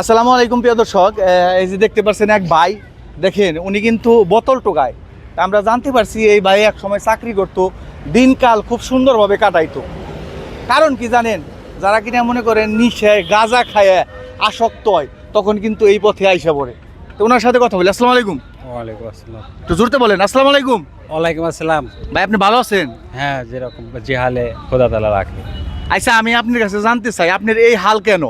আসসালামু আলাইকুম প্রিয় দর্শক। এই যে দেখতে পাচ্ছেন এক ভাই দেখেন উনি কিন্তু বোতল টোকায়। তা আমরা জানতে পারছি এই ভাই এক সময় চাকরি করতো দিনকাল খুব সুন্দরভাবে কাটাইতো। কারণ কি জানেন যারা কিনা মনে করেন নিশায় গাঁজা খায় আসক্ত হয় তখন কিন্তু এই পথে আইসা পড়ে। তো ওনার সাথে কথা বলি। আসসালামু আলাইকুম। ওয়ালাইকুম আসসালাম। একটু জোরতে বলেন। আসসালামু আলাইকুম। ওয়ালাইকুম আসসালাম। ভাই আপনি ভালো আছেন? হ্যাঁ যেরকম যে হালে খোদা তালা রাখে। আচ্ছা আমি আপনার কাছে জানতে চাই আপনার এই হাল কেন?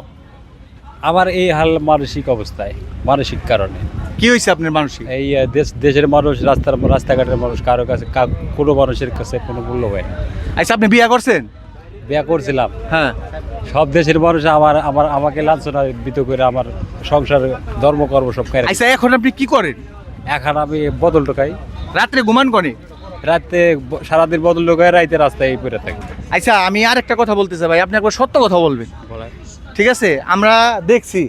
আমার এই হাল মানসিক অবস্থায় মানসিক কারণে। কি হয়েছে আপনার মানসিক? এই দেশ দেশের মানুষ রাস্তার রাস্তাঘাটের মানুষ কারও কাছে কোনো মানুষের কাছে কোনো মূল্য হয় না। আচ্ছা আপনি বিয়ে করছেন? বিয়া করছিলাম। হ্যাঁ। সব দেশের মানুষ আমার আমার আমাকে লাঞ্ছনা বিত করে আমার সংসার ধর্মকর্ম সব খাই আচ্ছা এখন আপনি কি করেন? এখন আমি বদল টোকাই রাত্রে ঘুমান কনে? রাতে সারাদিন বদল টোকাই রাইতে রাস্তায় এই পরে থাকি। আচ্ছা আমি আর একটা কথা বলতে চাই ভাই আপনি একবার সত্য কথা বলবেন। বলেন। ঠিক আছে? আমরা দেখছি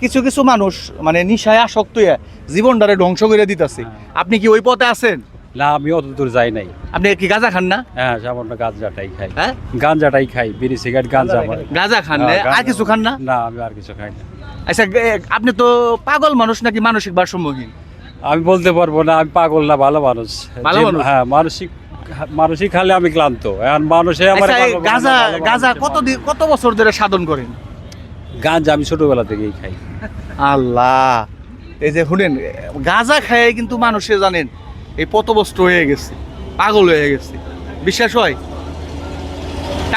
কিছু কিছু মানুষ মানে নিশায় আসক্ত হয়ে জীবনটারে ধ্বংস করে দিতেছে। আপনি কি ওই পথে আছেন? না আমি অত দূর যাই নাই। আপনি কি গাঁজা খান না? হ্যাঁ সামান্য গাঁজাটাই খাই। হ্যাঁ? গাঞ্জাটাই খাই বিড়ি সিগারেট আমার। গাঁজা খান না? হ্যাঁ, আর কিছু খান না? না আমি আর কিছু খাই না। আচ্ছা আপনি তো পাগল মানুষ নাকি মানসিক ভারসাম্যহীন? আমি বলতে পারব না আমি পাগল না ভালো মানুষ। ভালো মানুষ? হ্যাঁ মানসিক মানসিক খালে আমি ক্লান্ত। এখন মানুষে আমার আচ্ছা গাঁজা গাঁজা কত দিন কত বছর ধরে সাধন করেন? গাঁজা আমি ছোটবেলা থেকেই খাই। আল্লাহ। এই যে শুনেন গাঁজা খায় কিন্তু মানুষে জানেন এই পতবস্ত হয়ে গেছে পাগল হয়ে গেছে। বিশ্বাস হয়?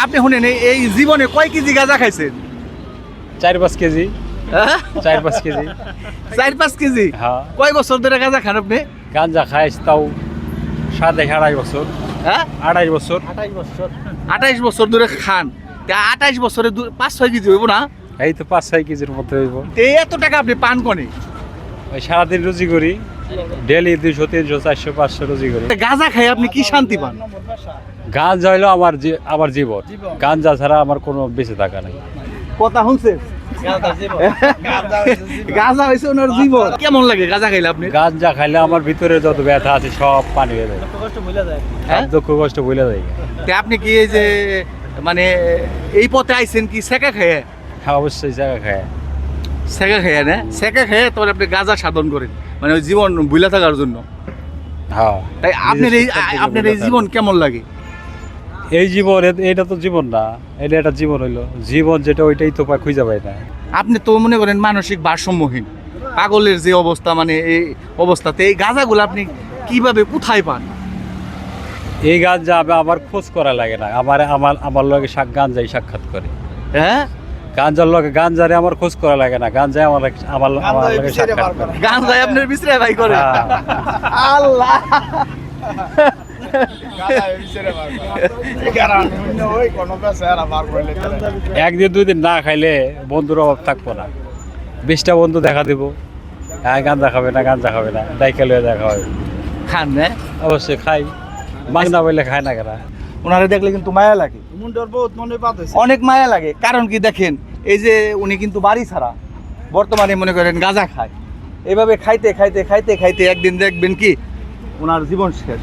আপনি শুনেন এই- জীবনে কয় কেজি গাঁজা খাইছেন? চার পাঁচ কেজি? চার পাঁচ কেজি। চার পাঁচ কেজি? হ্যাঁ। কয় বছর ধরে গাঁজা খান আপনি? গাঁজা খাই তাও আড়াই বছর। হ্যাঁ? আড়াই বছর। আঠাইশ বছর। ধরে খান। তা আঠাইশ বছরে পাঁচ ছয় কেজি হইব না? এই তো পাঁচ ছয় কেজির হইব। এত টাকা আপনি পান কনে? ওই সারাদিন রুজি করি। ডেলি দুইশো তিনশো চারশো পাঁচশো রুজি করি। গাঁজা খাই আপনি কি শান্তি পান? গাঁজা হইল আমার আমার জীবন। গাঁজা ছাড়া আমার কোনো বেঁচে থাকা নাই। কথা শুনছেন? গাঁজা হয়েছে ওনার জীবন। কেমন লাগে গাঁজা খাইলে আপনি? গাঁজা খাইলে আমার ভিতরে যত ব্যথা আছে সব পানি হয়ে। যায়। হ্যাঁ? দুঃখ কষ্ট ভুলে যায়। তে আপনি কি এই যে মানে এই পথে আইছেন কি সেকা খেয়ে? হ্যাঁ অবশ্যই জায়গা খায়। সেকা খেয়ে না? সেকা খেয়ে তারপরে আপনি গাঁজা সাধন করেন মানে ওই জীবন ভুলে থাকার জন্য। হ্যাঁ। তাই আপনার এই আপনার এই জীবন কেমন লাগে? এই জীবন এটা তো জীবন না। এটা একটা জীবন হইল। জীবন যেটা ওইটাই তো পা- খুঁজে পাই না। আপনি তো মনে করেন মানসিক ভারসাম্যহীন। পাগলের যে অবস্থা মানে এই অবস্থাতে এই গাঁজাগুলো আপনি কীভাবে কোথায় পান? এই গাঞ্জা আমি আমার খোঁজ করা লাগে না। আমার আমার আমার লগে গাঞ্জাই সাক্ষাৎ করে। হ্যাঁ? গাঞ্জার লগে গাঞ্জারে আমার খোঁজ করা লাগে না। গাঞ্জায় আমার আমার আমার লগে সাক্ষাৎ করে। গাঁজায় আপনার বিশ্রায় ভাই করে। হ্যাঁ। আল্লাহ! একদিন দুই দিন না খাইলে বন্ধুর অভাব থাকব না। বিশটা বন্ধু দেখা দিব। হ্যাঁ গাঞ্জা খাবে না গাঞ্জা খাবে না। ডাইকেল হয়ে দেখা হবে। খান না অবশ্যই খাই। মাংনা বললে খায় না কেনা ওনারে দেখলে কিন্তু মায়া লাগে। অনেক মায়া লাগে। কারণ কি দেখেন এই যে উনি কিন্তু বাড়ি ছাড়া বর্তমানে মনে করেন গাঁজা খায়। এভাবে খাইতে খাইতে খাইতে খাইতে একদিন দেখবেন কি ওনার জীবন শেষ।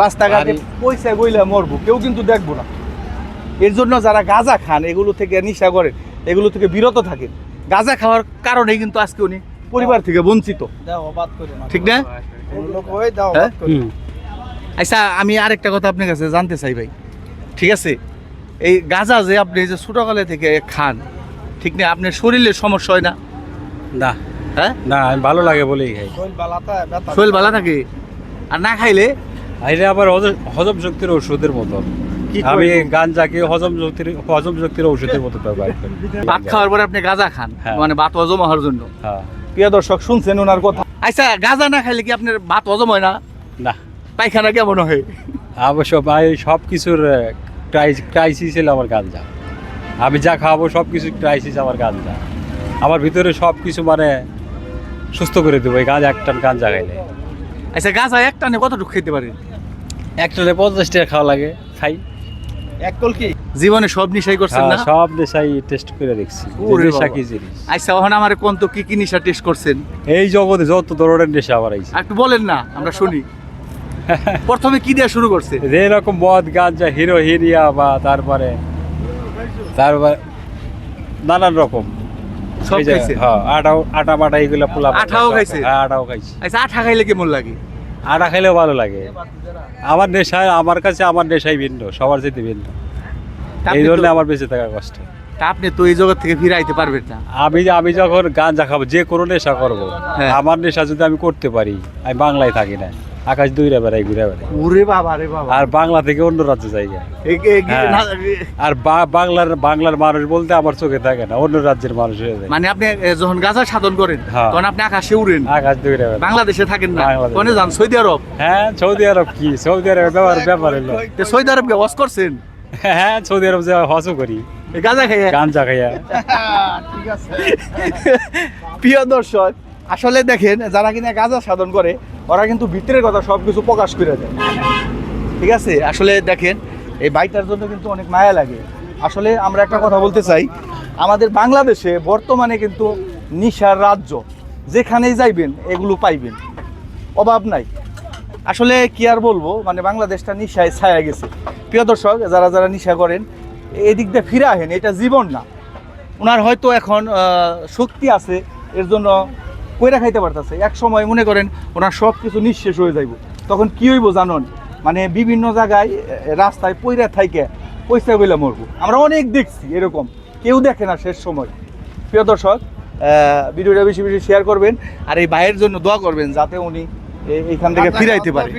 রাস্তাঘাটে পয়সা গইলে মরবো কেউ কিন্তু দেখব না। এর জন্য যারা গাঁজা খান এগুলো থেকে নিশা করেন এগুলো থেকে বিরত থাকেন। গাঁজা খাওয়ার কারণেই কিন্তু আজকে উনি পরিবার থেকে বঞ্চিত। ঠিক না? হ্যাঁ? আচ্ছা আমি আরেকটা কথা আপনার কাছে জানতে চাই ভাই। ঠিক আছে? এই গাঁজা যে আপনি যে ছোটকালে থেকে খান ঠিক না? আপনার শরীরে সমস্যা হয় না? না। হ্যাঁ? না ভালো লাগে বলেই খাই। শরীর ভালো থাকে? আর না খাইলে এটা আবার হজ- হজম শক্তির ওষুধের মতো। আমি? গাঞ্জাকে হজম শক্তির হজম শক্তির ওষুধের মতো ব্যবহার করি। ভাত খাওয়ার পরে আপনি গাঁজা খান হ্যাঁ। মানে ভাত হজম হওয়ার জন্য। হ্যাঁ। প্রিয় দর্শক শুনছেন ওনার কথা। আচ্ছা গাঁজা না খাইলে কি আপনার ভাত হজম হয় না? না। পায়খানা কেমন হয়? অবশ্য ভাই সব কিছুর ক্রাইসিস হলো আমার গাঞ্জা আমি যা খাব সব কিছু ক্রাইসিস আমার গাঞ্জা আমার ভিতরে সব কিছু মানে সুস্থ করে দেবো এই গাঁজা একটা গাঁজা খাইলে। আচ্ছা গাঁজা একটা নে কতটুকু খেতে পারেন? একটা পঞ্চাশ টাকা খাওয়া লাগে খাই এক কি? জীবনে সব নিশাই করছেন না? হ্যাঁ, সব নেশাই টেস্ট করে দেখছি নেশা কি জিনিস। আচ্ছা ওখানে আমার কোন তো কি কি নিশা টেস্ট করছেন? এই জগতে যত ধরনের নেশা আমার আইছে একটু বলেন না আমরা শুনি। প্রথমে কি দিয়ে শুরু করছে যে এরকম মদ গাঞ্জা হিরো হিরিয়া বা তারপরে তারপরে নানান রকম। সব খাইছে হ্যাঁ আটাও আটা বাটা এগুলো পোলা আঠাও খাইছে? হ্যাঁ আটাও খাইছি। আচ্ছা আঠা খাইলে কেমন লাগে? আটা খেলেও ভালো লাগে। আমার নেশায় আমার কাছে আমার নেশাই ভিন্ন সবার চাইতে ভিন্ন। এই জন্য আমার বেঁচে থাকা কষ্ট। তা আপনি তো এই জগৎ থেকে ফিরে আইতে পারবেন না। আমি আমি যখন গান দেখাবো যে কোনো নেশা করব হ্যাঁ। আমার নেশা যদি আমি করতে পারি আমি বাংলায় থাকি না। আকাশ দূরে বেড়াই ঘুরে বেড়াই ওরে বাবা রে বাবা। আর বাংলা থেকে অন্য রাজ্যে এ- হ্যাঁ। আর বাংলার বাংলার মানুষ বলতে আমার চোখে থাকে না অন্য রাজ্যের মানুষ হয়ে যায়। মানে আপনি যখন গাঁজা সাধন করেন হ্যাঁ। তখন আপনি আকাশে উড়েন। আকাশ দূরে বেড়াই বাংলাদেশে থাকেন না। কোনে যান? Saudi Arab? হ্যাঁ সৌদি আরব কি? সৌদি আরব ব্যাপার ব্যাপার হলো। সৌদি আরবকে ওয়াশ করছেন? হ্যাঁ সৌদি আরব যে হসও করি। গাঁজা খাইয়া? গাঞ্জা খাইয়া। ঠিক আছে। প্রিয় দর্শক আসলে দেখেন, যারা কিনা গাঁজা সাধন করে, ওরা কিন্তু ভিতরের কথা সব কিছু প্রকাশ করে দেয়। ঠিক আছে? আসলে দেখেন, এই বাইটার জন্য কিন্তু অনেক মায়া লাগে। আসলে আমরা একটা কথা বলতে চাই, আমাদের বাংলাদেশে বর্তমানে কিন্তু নিশার রাজ্য, যেখানেই যাইবেন, এগুলো পাইবেন। অভাব নাই। আসলে কি আর বলব মানে বাংলাদেশটা নিশায় ছায়া গেছে। প্রিয় দর্শক, যারা যারা নিশা করেন, এদিক দিয়ে ফিরে আহেন এটা জীবন না। ওনার হয়তো এখন শক্তি আছে, এর জন্য কইরা খাইতে পারতেছে। এক সময় মনে করেন ওনার সব কিছু নিঃশেষ হয়ে যাইব। তখন কী হইব জানন? মানে বিভিন্ন জায়গায় রাস্তায় পইরা থাইকে পয়সা বইলে মরবো। আমরা অনেক দেখছি এরকম। কেউ দেখে না শেষ সময়। প্রিয় দর্শক ভিডিওটা বেশি বেশি শেয়ার করবেন আর এই ভাইয়ের জন্য দোয়া করবেন যাতে উনি এইখান থেকে ফিরাইতে পারে।